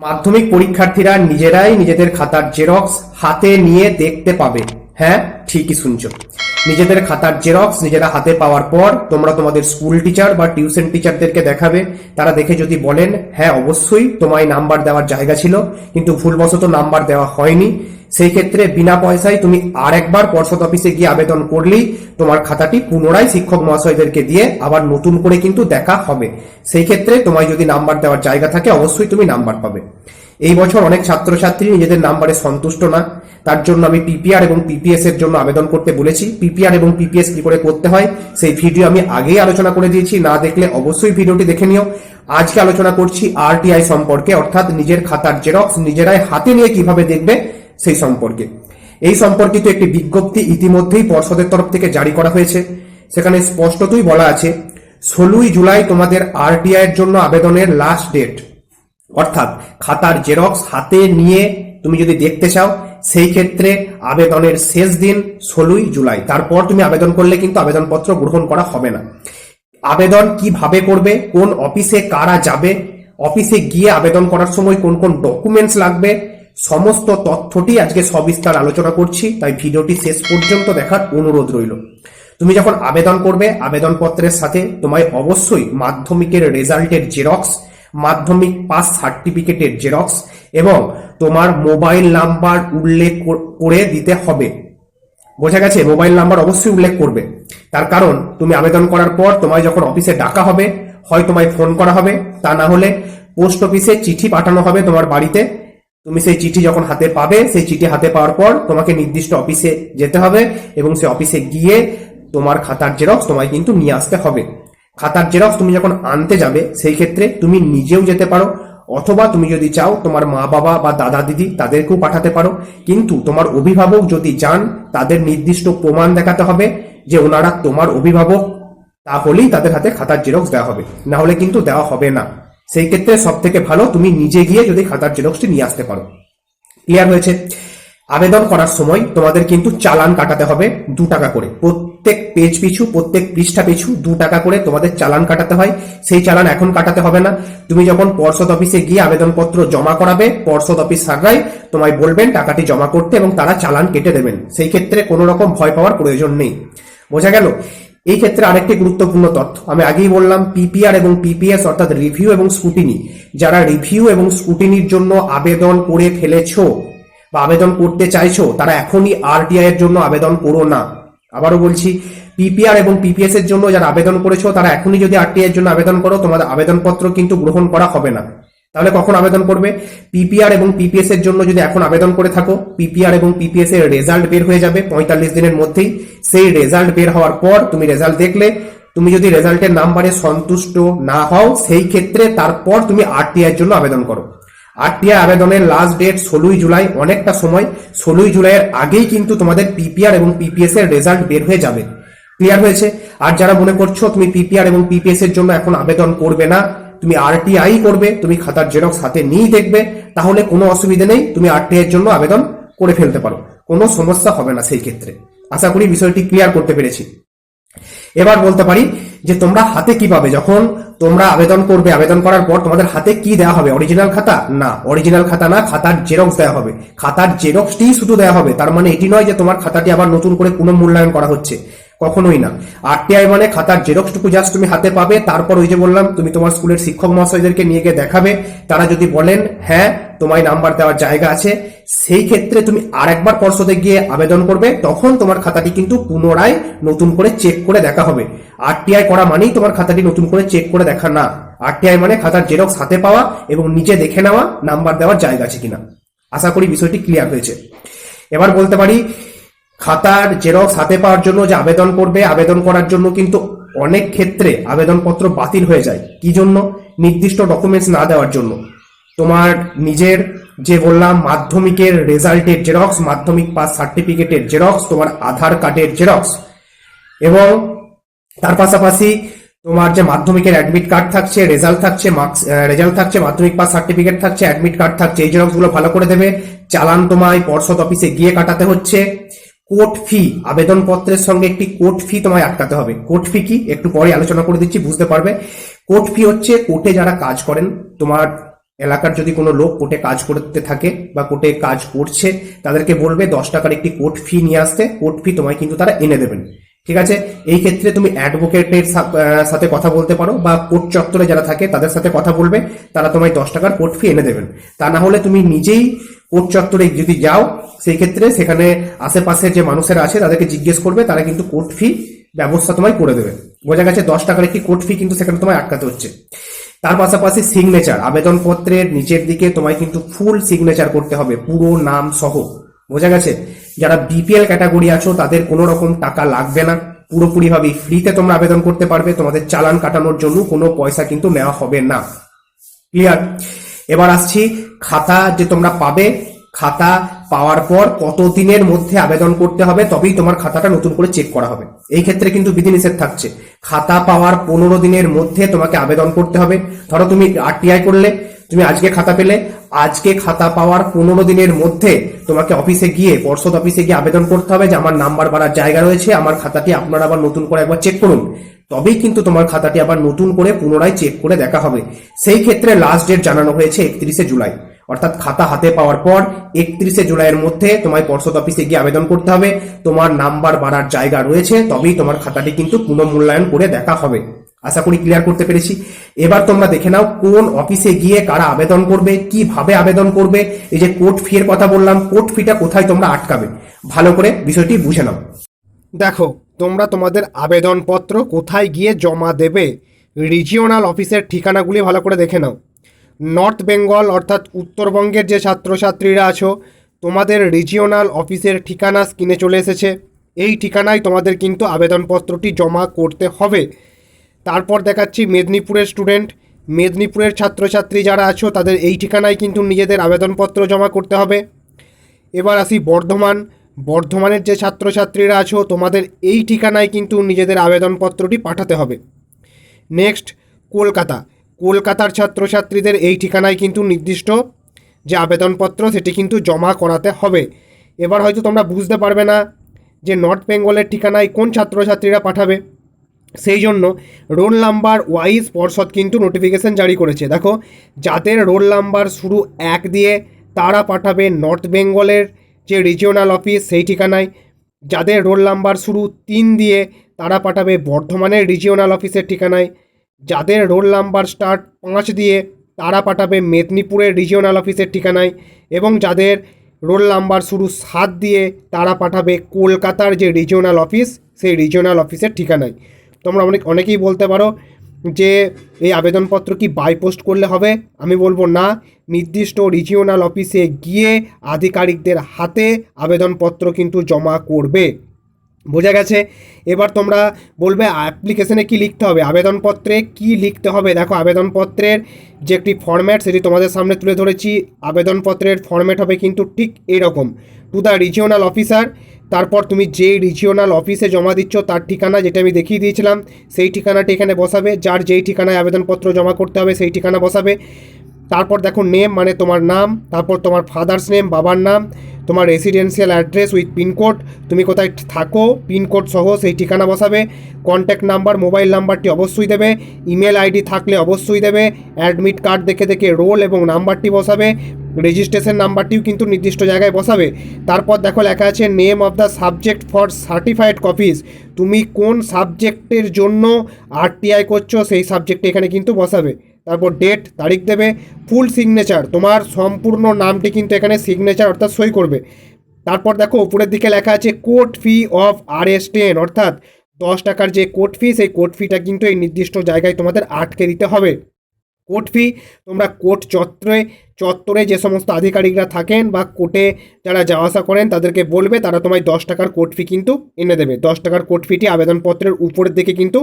মাধ্যমিক পরীক্ষার্থীরা নিজেরাই নিজেদের খাতার জেরক্স হাতে নিয়ে দেখতে পাবে। হ্যাঁ ঠিকই শুনছো। নিজেদের খাতার জেরক্স নিজেরা হাতে পাওয়ার পর তোমরা তোমাদের স্কুল টিচার বা টিউশন টিচারদেরকে দেখাবে। তারা দেখে যদি বলেন হ্যাঁ অবশ্যই তোমায় নাম্বার দেওয়ার জায়গা ছিল। কিন্তু ভুলবশত নাম্বার দেওয়া হয়নি। সেই ক্ষেত্রে বিনা পয়সায় তুমি আরেকবার পর্ষদ অফিসে গিয়ে আবেদন করলেই তোমার খাতাটি পুনরায় শিক্ষক মহাশয়দেরকে দিয়ে আবার নতুন করে কিন্তু দেখা হবে। সেই ক্ষেত্রে তোমায় যদি নাম্বার দেওয়ার জায়গা থাকে, অবশ্যই তুমি নাম্বার পাবে। এই বছর অনেক ছাত্রছাত্রী নিজেদের নাম্বারে সন্তুষ্ট না। তার জন্য আমি পিপিআর এবং পিপিএস এর জন্য আবেদন করতে বলেছি। পিপিআর এবং পিপিএস কি করে করতে হয়, সেই ভিডিও আমি আগেই আলোচনা করে দিয়েছি। না দেখলে অবশ্যই ভিডিওটি দেখে নিও। আজকে আলোচনা করছি আরটিআই সম্পর্কে, অর্থাৎ নিজের খাতার জেরক্স নিজেরাই হাতে নিয়ে কীভাবে দেখবে সেই সম্পর্কে। এই সম্পর্কিত একটি বিজ্ঞপ্তি ইতিমধ্যেই পর্ষদের তরফ থেকে জারি করা হয়েছে। সেখানে স্পষ্টতই বলা আছে, ষোলোই জুলাই তোমাদের আরটিআই এর জন্য আবেদনের লাস্ট ডেট অর্থাৎ খাতার জেরক্স হাতে নিয়ে তুমি যদি দেখতে চাও, সেই ক্ষেত্রে আবেদনের শেষ দিন ষোলোই জুলাই। তারপর তুমি আবেদন করলে কিন্তু আবেদনপত্র গ্রহণ করা হবে না। আবেদন কীভাবে করবে, কোন অফিসে কারা যাবে, অফিসে গিয়ে আবেদন করার সময় কোন কোন ডকুমেন্টস লাগবে সমস্ত তথ্যটি আজকে সবিস্তার আলোচনা করছি, তাই ভিডিওটি শেষ পর্যন্ত দেখার অনুরোধ রইল। তুমি যখন আবেদন করবে, আবেদনপত্রের সাথে তোমায় অবশ্যই মাধ্যমিকের রেজাল্টের জেরক্স, মাধ্যমিক পাস সার্টিফিকেটের জেরক্স এবং তোমার মোবাইল নাম্বার উল্লেখ করে দিতে হবে। বোঝা গেছে, মোবাইল নাম্বার অবশ্যই উল্লেখ করবে। তার কারণ, তুমি আবেদন করার পর তোমায় যখন অফিসে ডাকা হবে, হয় তোমায় ফোন করা হবে, তা না হলে পোস্ট অফিসে চিঠি পাঠানো হবে তোমার বাড়িতে। তুমি সেই চিঠি যখন হাতে পাবে, সেই চিঠি হাতে পাওয়ার পর তোমাকে নির্দিষ্ট অফিসে যেতে হবে এবং সেই অফিসে গিয়ে তোমার খাতার জেরক্স তোমায় কিন্তু নিয়ে আসতে হবে। খাতার জেরক্স তুমি যখন আনতে যাবে, সেই ক্ষেত্রে তুমি নিজেও যেতে পারো, অথবা তুমি যদি চাও তোমার মা বাবা বা দাদা দিদি তাদেরকেও পাঠাতে পারো। কিন্তু তোমার অভিভাবক যদি যান, তাদের নির্দিষ্ট প্রমাণ দেখাতে হবে যে ওনারা তোমার অভিভাবক, তাহলেই তাদের হাতে খাতার জেরক্স দেওয়া হবে। না হলে কিন্তু দেওয়া হবে না। সেই ক্ষেত্রে সব থেকে ভালো তুমি নিজে গিয়ে যদি খাতার জেরক্সটি নিয়ে আসতে পারো। ক্লিয়ার হয়েছে? আবেদন করার সময় তোমাদের কিন্তু চালান কাটাতে হবে দু টাকা করে। প্রত্যেক পেজ পিছু, প্রত্যেক পৃষ্ঠা পিছু দু টাকা করে তোমাদের চালান কাটাতে হয়। সেই চালান এখন কাটাতে হবে না। তুমি যখন পর্ষদ অফিসে গিয়ে আবেদনপত্র জমা করাবে, পর্ষদ অফিস সাররাই তোমায় বলবেন টাকাটি জমা করতে এবং তারা চালান কেটে দেবেন। সেই ক্ষেত্রে কোনো রকম ভয় পাওয়ার প্রয়োজন নেই। বোঝা গেল? এই ক্ষেত্রে আরেকটি গুরুত্বপূর্ণ তথ্য। আমি আগেই বললাম পিপিআর এবং পিপিএস অর্থাৎ রিভিউ এবং স্কুটিনি যারা রিভিউ এবং স্কুটিনির জন্য আবেদন করে ফেলেছো বা আবেদন করতে চাইছো, তারা এখনই আরটিআই এর জন্য আবেদন করো না। আবারও বলছি পিপিআর এবং পিপিএস এর জন্য যারা আবেদন করেছ, তারা এখনই যদি আরটিআই এর জন্য আবেদন করো, তোমাদের আবেদনপত্র কিন্তু গ্রহণ করা হবে না। তাহলে কখন আবেদন করবে? পিপিআর এবং পিপিএস এর জন্য যদি এখন আবেদন করে থাকো পিপিআর এবং পিপিএস এর রেজাল্ট বের হয়ে যাবে পঁয়তাল্লিশ দিনের মধ্যেই। সেই রেজাল্ট বের হওয়ার পর তুমি রেজাল্ট দেখলে, তুমি যদি রেজাল্টের নাম্বারে সন্তুষ্ট না হও, সেই ক্ষেত্রে তারপর তুমি আরটিআই এর জন্য আবেদন করো। আরটিআই আবেদনের লাস্ট ডেট ষোলোই জুলাই, অনেকটা সময়। ষোলোই জুলাইয়ের আগেই কিন্তু তোমাদের পিপিআর এবং পিপিএস এর রেজাল্ট বের হয়ে যাবে। ক্লিয়ার হয়েছে? আর যারা মনে করছ তুমি পিপিআর এবং পিপিএস এর জন্য এখন আবেদন করবে না তুমি আরটিআই করবে, তুমি খাতার জেরক্স হাতে নিয়েই দেখবে, তাহলে কোনো অসুবিধা নেই, তুমি আরটিআই এর জন্য আবেদন করে ফেলতে পারো। কোনো সমস্যা হবে না সেই ক্ষেত্রে। আশা করি বিষয়টি ক্লিয়ার করতে পেরেছি। এবার বলতে পারি যে তোমরা হাতে কি পাবে? যখন তোমরা আবেদন করবে, আবেদন করার পর তোমাদের হাতে কি দেওয়া হবে? অরিজিনাল খাতা? না অরিজিনাল খাতা না, খাতার জেরক্স দেওয়া হবে। খাতার জেরক্সটি শুধু দেওয়া হবে। তার মানে এটি নয় যে তোমার খাতাটি আবার নতুন করে পুনঃমূল্যায়ন করা হচ্ছে। কখনোই না। আরটিআই মানে খাতার জেরক্সটুকু জাস্ট তুমি হাতে পাবে, তারপর ওই যে বললাম, তুমি তোমার স্কুলের শিক্ষক মহাশয়দেরকে নিয়ে গিয়ে দেখাবে, তারা যদি বলেন হ্যাঁ তোমায় নাম্বার দেওয়ার জায়গা আছে। সেই ক্ষেত্রে তুমি আরেকবার পর্ষদে গিয়ে আবেদন করবে, তখন তোমার খাতাটি কিন্তু পুনরায় নতুন করে চেক করে দেখা হবে। আরটিআই করা মানেই তোমার খাতাটি নতুন করে চেক করে দেখা না। আরটিআই মানে খাতার জেরক্স হাতে পাওয়া এবং নিজে দেখে নেওয়া নাম্বার দেওয়ার জায়গা আছে কিনা। আশা করি বিষয়টি ক্লিয়ার হয়েছে। এবার বলতে পারি খাতার জেরক্স হাতে পাওয়ার জন্য যে আবেদন করবে, আবেদন করার জন্য কিন্তু অনেক ক্ষেত্রে আবেদনপত্র বাতিল হয়ে যায়। কি জন্য? নির্দিষ্ট ডকুমেন্টস না দেওয়ার জন্য। তোমার নিজের যে বললাম, মাধ্যমিকের রেজাল্টের জেরক্স, মাধ্যমিক পাস সার্টিফিকেটের জেরক্স, তোমার আধার কার্ডের জেরক্স এবং তার পাশাপাশি তোমার যে মাধ্যমিকের অ্যাডমিট কার্ড থাকছে রেজাল্ট থাকছে মার্কস রেজাল্ট থাকছে, মাধ্যমিক পাস সার্টিফিকেট থাকছে অ্যাডমিট কার্ড থাকছে, এই জেরক্সগুলো ভালো করে দেবে। চালান তোমায় পর্ষদ অফিসে গিয়ে কাটাতে হচ্ছে। কোর্ট ফি, আবেদনপত্রের সঙ্গে একটি কোর্ট ফি তোমায় আটকাতে হবে। কোর্ট ফি কি? একটু পরে আলোচনা করে দিচ্ছি, বুঝতে পারবে। কোর্ট ফি হচ্ছে কোর্টে যারা কাজ করেন, তোমার এলাকার যদি কোনো লোক কোর্টে কাজ করতে থাকে বা কোর্টে কাজ করছে, তাদেরকে বলবে দশ টাকার একটি কোর্ট ফি নিয়ে আসতে, কোর্ট ফি তোমায় কিন্তু তারা এনে দেবেন। ঠিক আছে? এই ক্ষেত্রে তুমি অ্যাডভোকেটের সাথে কথা বলতে পারো বা কোর্ট চত্বরে যারা থাকে তাদের সাথে কথা বলবে, তারা তোমায় দশ টাকার কোর্ট ফি এনে দেবেন। তা না হলে তুমি নিজেই কোর্ট চত্বরে যদি যাও, সেই ক্ষেত্রে সেখানে আশেপাশে যে মানুষেরা আছে, তাদেরকে জিজ্ঞেস করবে, তারা কিন্তু কোর্ট ফি ব্যবস্থা তোমায় করে দেবে। বোঝা গেছে দশ টাকার একটি কোর্ট ফি কিন্তু সেখানে তোমায় আটকাতে হচ্ছে। তার পাশাপাশি সিগনেচার আবেদনপত্রের নিচের দিকে তোমায় কিন্তু ফুল সিগনেচার করতে হবে, পুরো নাম সহ। বোঝা গেছে? যারা বিপিএল ক্যাটাগরি আছো, তাদের কোনো রকম টাকা লাগবে না। পুরোপুরি ভাবে ফ্রিতে তোমরা আবেদন করতে পারবে, তোমাদের চালান কাটানোর জন্য কোনো পয়সা কিন্তু নেওয়া হবে না। ক্লিয়ার এবার আসছি খাতা যে তোমরা পাবে। খাতা পাওয়ার পর কত দিনের মধ্যে আবেদন করতে হবে তবেই তোমার খাতাটা নতুন করে চেক করা হবে। এই ক্ষেত্রে কিন্তু বিধিনিষেধ থাকছে। খাতা পাওয়ার পনেরো দিনের মধ্যে তোমাকে আবেদন করতে হবে। ধরো তুমি আরটিআই করলে, তুমি আজকে খাতা পেলে, আজকে খাতা পাওয়ার পনেরো দিনের মধ্যে তোমাকে অফিসে গিয়ে, পর্ষদ অফিসে গিয়ে আবেদন করতে হবে যে আমার নাম্বার বাড়ার জায়গা রয়েছে, আমার খাতাটি আপনারা আবার নতুন করে একবার চেক করুন। তবেই কিন্তু তোমার খাতাটি আবার নতুন করে পুনরায় চেক করে দেখা হবে। সেই ক্ষেত্রে লাস্ট ডেট জানানো হয়েছে একত্রিশে জুলাই। অর্থাৎ খাতা হাতে পাওয়ার পর একত্রিশে জুলাইয়ের মধ্যে তোমায় পর্ষদ অফিসে গিয়ে আবেদন করতে হবে। তোমার নাম্বার বাড়ার জায়গা রয়েছে, তবেই তোমার খাতাটি কিন্তু পুনঃমূল্যায়ন করে দেখা হবে। আশা করি ক্লিয়ার করতে পেরেছি। এবার তোমরা দেখে নাও কোন অফিসে গিয়ে কারা আবেদন করবে, কীভাবে আবেদন করবে। এই যে কোর্ট ফি এর কথা বললাম, কোর্ট ফিটা কোথায় তোমরা আটকাবে। ভালো করে বিষয়টি বুঝে নাও। দেখো তোমরা তোমাদের আবেদনপত্র কোথায় গিয়ে জমা দেবে? রিজিওনাল অফিসের ঠিকানাগুলি ভালো করে দেখে নাও। নর্থ বেঙ্গল অর্থাৎ উত্তরবঙ্গের যে ছাত্রছাত্রীরা আছো, তোমাদের রিজিওনাল অফিসের ঠিকানা স্ক্রিনে চলে এসেছে। এই ঠিকানায় তোমাদের কিন্তু আবেদনপত্রটি জমা করতে হবে। তারপর দেখাচ্ছি মেদিনীপুরের স্টুডেন্ট মেদিনীপুরের ছাত্রছাত্রী যারা আছো, তাদের এই ঠিকানায় কিন্তু নিজেদের আবেদনপত্র জমা করতে হবে। এবার আসি বর্ধমান। বর্ধমানের যে ছাত্রছাত্রীরা আছো, তোমাদের এই ঠিকানায় কিন্তু নিজেদের আবেদনপত্রটি পাঠাতে হবে। নেক্সট, কলকাতা। কলকাতার ছাত্রছাত্রীদের এই ঠিকানায় কিন্তু নির্দিষ্ট যে আবেদনপত্র, সেটি কিন্তু জমা করাতে হবে। এবার হয়তো তোমরা বুঝতে পারবে না যে নর্থ বেঙ্গলের ঠিকানায় কোন ছাত্রছাত্রীরা পাঠাবে। সেই জন্য রোল নাম্বার ওয়াইজ পর্ষদ কিন্তু নোটিফিকেশন জারি করেছে। দেখো, যাদের রোল নাম্বার শুরু এক দিয়ে, তারা পাঠাবে নর্থ বেঙ্গলের যে রিজিওনাল অফিস সেই ঠিকানায় যাদের রোল নাম্বার শুরু তিন দিয়ে তারা পাঠাবে বর্ধমানের রিজিওনাল অফিসের ঠিকানায়। যাদের রোল নাম্বার স্টার্ট পাঁচ দিয়ে তারা পাঠাবে মেদিনীপুরের রিজিওনাল অফিসের ঠিকানায় এবং যাদের রোল নাম্বার শুরু সাত দিয়ে তারা পাঠাবে কলকাতার যে রিজিওনাল অফিস সেই রিজিওনাল অফিসের ঠিকানায়। তোমরা অনেক, অনেকেই বলতে পারো যে এই আবেদনপত্র কি বাই পোস্ট করলে হবে? আমি বলব না। নির্দিষ্ট রিজিওনাল অফিসে গিয়ে আধিকারিকদের হাতে আবেদনপত্র কিন্তু জমা করবে। বোঝা গেছে? এবার তোমরা বলবে অ্যাপ্লিকেশনে কি লিখতে হবে? আবেদনপত্রে কি লিখতে হবে? দেখো, আবেদনপত্রের যে একটি ফর্ম্যাট সেটি তোমাদের সামনে তুলে ধরেছি। আবেদনপত্রের ফর্ম্যাট হবে কিন্তু ঠিক এরকম। টু দ্য রিজিওনাল অফিসার তারপর তুমি যে রিজিওনাল অফিসে জমা দিচ্ছ, তার ঠিকানা যেটা আমি দেখিয়ে দিয়েছিলাম, সেই ঠিকানাটি এখানে বসাবে। যার যেই ঠিকানায় আবেদনপত্র জমা করতে হবে, সেই ঠিকানা বসাবে। তারপর দেখো নেম মানে তোমার নাম, তারপর তোমার ফাদার্স নেম বাবার নাম তোমার রেসিডেন্সিয়াল অ্যাড্রেস উইথ পিনকোড তুমি কোথায় থাকো পিনকোড সহ সেই ঠিকানা বসাবে কন্ট্যাক্ট নাম্বার মোবাইল নাম্বারটি অবশ্যই দেবে ইমেল আইডি থাকলে অবশ্যই দেবে অ্যাডমিট কার্ড দেখে দেখে রোল এবং নাম্বারটি বসাবে রেজিস্ট্রেশন নাম্বারটিও কিন্তু নির্দিষ্ট জায়গায় বসাবে। তারপর দেখো লেখা আছে name of the subject for certified copies তুমি কোন সাবজেক্টের জন্য আরটিআই করছ, সেই সাবজেক্টে এখানে কিন্তু বসাবে। তারপর ডেট তারিখ দেবে ফুল সিগনেচার তোমার সম্পূর্ণ নামটি কিন্তু এখানে সিগনেচার অর্থাৎ সই করবে। তারপর দেখো, উপরের দিকে লেখা আছে court fee of R S ten অর্থাৎ দশ টাকার যে কোর্ট ফি সেই কোর্ট ফিটা কিন্তু এই নির্দিষ্ট জায়গায় তোমাদের আটকে দিতে হবে। কোর্ট ফি তোমরা কোর্ট চত্বরে চত্বরে যে সমস্ত আধিকারিকরা থাকেন বা কোর্টে যারা যাওয়া আসা করেন, তাদেরকে বলবে, তারা তোমায় দশ টাকার কোর্ট ফি কিন্তু এনে দেবে। দশ টাকার কোর্ট ফিটি আবেদনপত্রের উপরের দিকে কিন্তু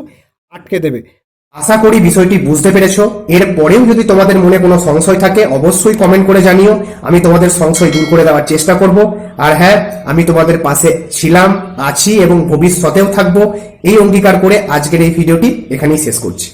আটকে দেবে। আশা করি বিষয়টি বুঝতে পেরেছ। এর পরেও যদি তোমাদের মনে কোনো সংশয় থাকে, অবশ্যই কমেন্ট করে জানিও। আমি তোমাদের সংশয় দূর করে দেওয়ার চেষ্টা করব। আর হ্যাঁ আমি তোমাদের পাশে ছিলাম, আছি এবং ভবিষ্যতেও থাকব। এই অঙ্গীকার করে আজকের এই ভিডিওটি এখানেই শেষ করছি।